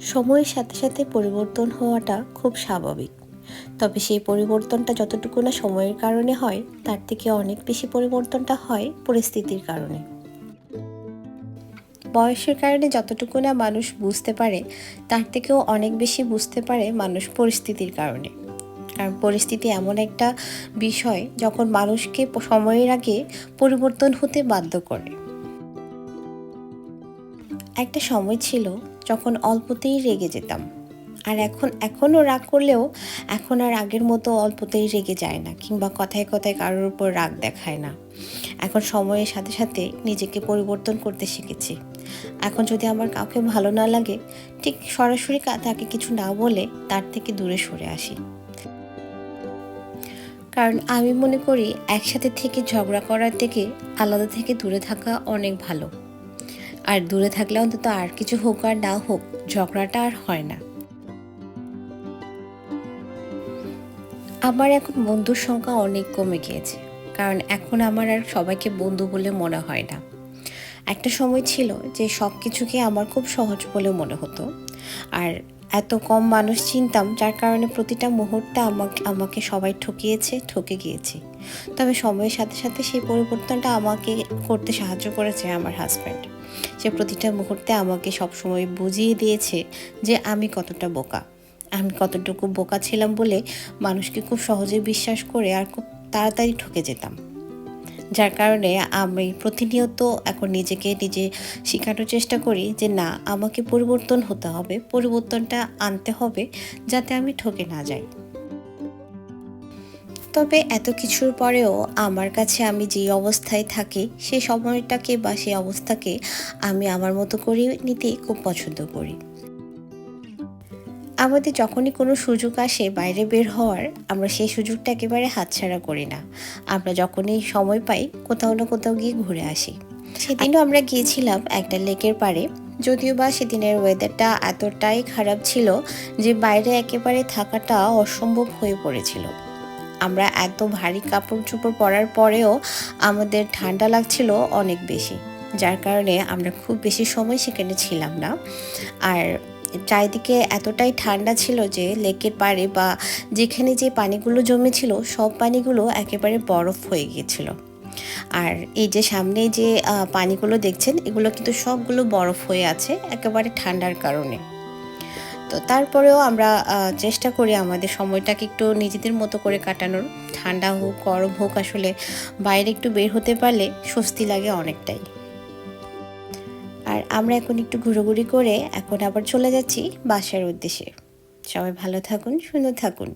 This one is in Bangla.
সময়ের সাথে সাথে পরিবর্তন হওয়াটা খুব স্বাভাবিক। তবে সেই পরিবর্তনটা যতটুকু না সময়ের কারণে হয়, তার থেকে অনেক বেশি পরিবর্তনটা হয় পরিস্থিতির কারণে। বয়সের কারণে যতটুকু না মানুষ বুঝতে পারে, তার থেকেও অনেক বেশি বুঝতে পারে মানুষ পরিস্থিতির কারণে। কারণ পরিস্থিতি এমন একটা বিষয় যখন মানুষকে সময়ের আগে পরিবর্তন হতে বাধ্য করে। একটা সময় ছিল যখন অল্পতেই রেগে যেতাম। আর এখন, এখনও রাগ করলেও এখন আর আগের মতো অল্পতেই রেগে যায় না কিংবা কথায় কথায় কারোর উপর রাগ দেখায় না। এখন সময়ের সাথে সাথে নিজেকে পরিবর্তন করতে শিখেছি। এখন যদি আমার কাউকে ভালো না লাগে, ঠিক সরাসরি তাকে কিছু না বলে তার থেকে দূরে সরে আসি। কারণ আমি মনে করি একসাথে থেকে ঝগড়া করার থেকে আলাদা থেকে দূরে থাকা অনেক ভালো। আর দূরে থাকলে অন্তত আর কিছু হোক আর না হোক, ঝগড়াটা আর হয় না। আমার এখন বন্ধুর সংখ্যা অনেক কমে গিয়েছে, কারণ এখন আমার আর সবাইকে বন্ধু বলে মনে হয় না। একটা সময় ছিল যে সব কিছুকে আমার খুব সহজ বলে মনে হতো, আর এত কম মানুষ চিনতাম, যার কারণে প্রতিটা মুহূর্তে আমাকে আমাকে সবাই ঠকিয়েছে, ঠকে গিয়েছি। তবে সময়ের সাথে সাথে সেই পরিবর্তনটা আমাকে করতে সাহায্য করেছে আমার হাজব্যান্ড সে প্রতিটা মুহূর্তে আমাকে সবসময় বুঝিয়ে দিয়েছে যে আমি কতটা বোকা। আমি কতটুকু বোকা ছিলাম বলে মানুষকে খুব সহজে বিশ্বাস করে আর খুব তাড়াতাড়ি ঠকে যেতাম। যার কারণে আমি প্রতিনিয়ত এখন নিজেকে নিজে শেখানোর চেষ্টা করি যে না, আমাকে পরিবর্তন হতে হবে, পরিবর্তনটা আনতে হবে যাতে আমি ঠকে না যাই। তবে এত কিছুর পরেও আমার কাছে আমি যে অবস্থায় থাকি সেই সময়টাকে বা সেই অবস্থাকে আমি আমার মতো করে নিতেই খুব পছন্দ করি। আমাদের যখনই কোনো সুযোগ আসে বাইরে বের হওয়ার, আমরা সেই সুযোগটা একেবারে হাতছাড়া করি না। আমরা যখনই সময় পাই, কোথাও না কোথাও গিয়ে ঘুরে আসি। সেদিনও আমরা গিয়েছিলাম একটা লেকের পাড়ে। যদিও বা সেদিনের ওয়েদারটা এতটাই খারাপ ছিল যে বাইরে একেবারে থাকাটা অসম্ভব হয়ে পড়েছিল। আমরা এত ভারী কাপড় চোপড় পরার পরেও আমাদের ঠান্ডা লাগছিল অনেক বেশি। যার কারণে আমরা খুব বেশি সময় সেখানে ছিলাম না। আর চারিদিকে এতটাই ঠান্ডা ছিল যে লেকের পাড়ে বা যেখানে যে পানিগুলো জমেছিল, সব পানিগুলো একেবারে বরফ হয়ে গিয়েছিল। আর এই যে সামনে যে পানিগুলো দেখছেন, এগুলো কিন্তু সবগুলো বরফ হয়ে আছে একেবারে ঠান্ডার কারণে। তো তারপরেও আমরা চেষ্টা করি আমাদের সময়টাকে একটু নিজেদের মতো করে কাটানোর। ঠান্ডা হোক, গরম হোক, আসলে বাইরে একটু বের হতে পারলে স্বস্তি লাগে অনেকটাই। আর আমরা এখন একটু ঘুরোঘুরি করে এখন আবার চলে যাচ্ছি বাসার উদ্দেশ্যে। সবাই ভালো থাকুন, সুন্দর থাকুন।